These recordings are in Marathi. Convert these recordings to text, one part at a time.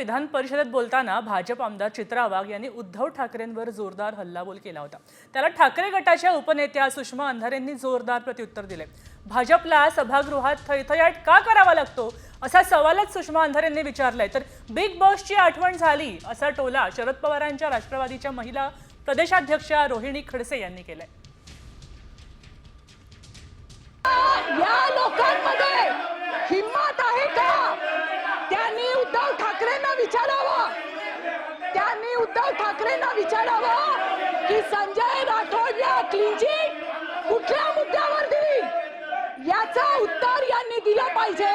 विधान परिषदेत बोलताना भाजप आमदार चित्रा वाघ यांनी उद्धव ठाकरेंवर जोरदार हल्लाबोल केला होता. त्याला ठाकरे गटाच्या उपनेत्या सुषमा अंधारेंनी जोरदार प्रत्युत्तर दिले. भाजपला सभागृहात थैथयाट का करावा लागतो? असा सवालच सुषमा अंधारेंनी विचारलाय. तर बिग बॉसची आठवण झाली असा टोला शरद पवारांच्या राष्ट्रवादीच्या महिला प्रदेशाध्यक्षा रोहिणी खडसे यांनी केलाय या लोकांमध्ये हिंमत आहे का त्यांनी उद्धव ठाकरेंना विचारावं त्यांनी उद्धव ठाकरेंना विचारावं की संजय राठोडला क्लीन कुठल्या मुद्द्यावर दिली याचा उत्तर यांनी दिलं पाहिजे.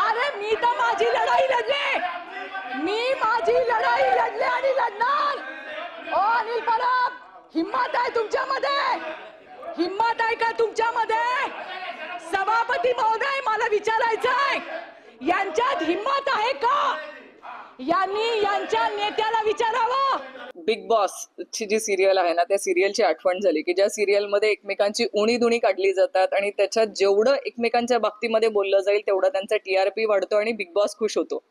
अरे मी तर माझी लढाई लढले. मी माझी लढाई लढले आणि लढणार. ओ अनिल परब हिंमत आहे तुमच्यामध्ये? हिंमत आहे का तुमच्यामध्ये? सभापती महोदय मला विचारायचं आहे यांच्यात हिंमत आहे का? यांनी यांच्या नेत्याला विचारावं. बिग बॉस ची जी सिरियल आहे ना त्या सिरियलची आठवण झाली की ज्या सिरियलमध्ये एकमेकांची उणी दुणी काढली जातात आणि त्याच्यात जेवढं एकमेकांच्या बाबतीमध्ये बोललं जाईल तेवढा त्यांचा टीआरपी वाढतो आणि बिग बॉस खुश होतो.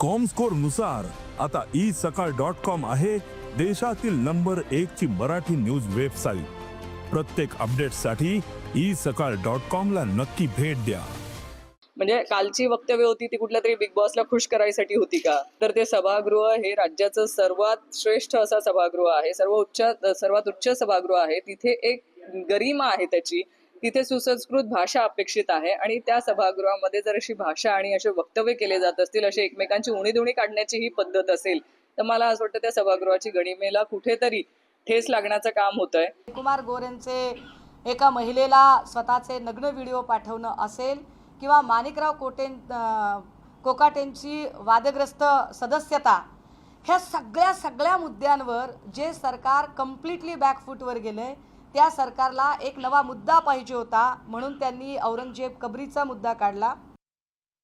कॉमस्कोरनुसार आता ई सकाळ डॉट कॉम आहे देशातील नंबर एक ची मराठी न्यूज वेबसाईट प्रत्येक अपडेटसाठी ई सकाळ डॉट कॉम ला नक्की भेट द्या. म्हणजे कालची वक्तव्य होती ती कुठल्या तरी बिग बॉसला खुश करायसाठी होती का? तर ते सभागृह हे राज्याचं सर्वात श्रेष्ठ असा सभागृह आहे. सर्व उच्च सर्वात उच्च सभागृह आहे. तिथे एक गरिमा आहे त्याची. तिथे सुसंस्कृत भाषा अपेक्षित आहे आणि त्या सभागृहामध्ये जर अशी भाषा आणि असे वक्तव्य केले जात असतील अशी एकमेकांची उणीधुणी काढण्याची ही पद्धत असेल तर मला असं वाटतं त्या सभागृहाची गणिमेला कुठेतरी ठेस लागण्याचं काम होत आहे कुमार गोरेंचे एका महिलेला स्वतःचे नग्न व्हिडिओ पाठवणं असेल किंवा माणिकराव कोटें कोकाटेंची वादग्रस्त सदस्यता ह्या सगळ्या सगळ्या मुद्द्यांवर जे सरकार कम्प्लिटली बॅकफूटवर गेलं आहे त्या सरकारला एक नवा मुद्दा पाहिजे होता म्हणून त्यांनी औरंगजेब कबरीचा मुद्दा काढला.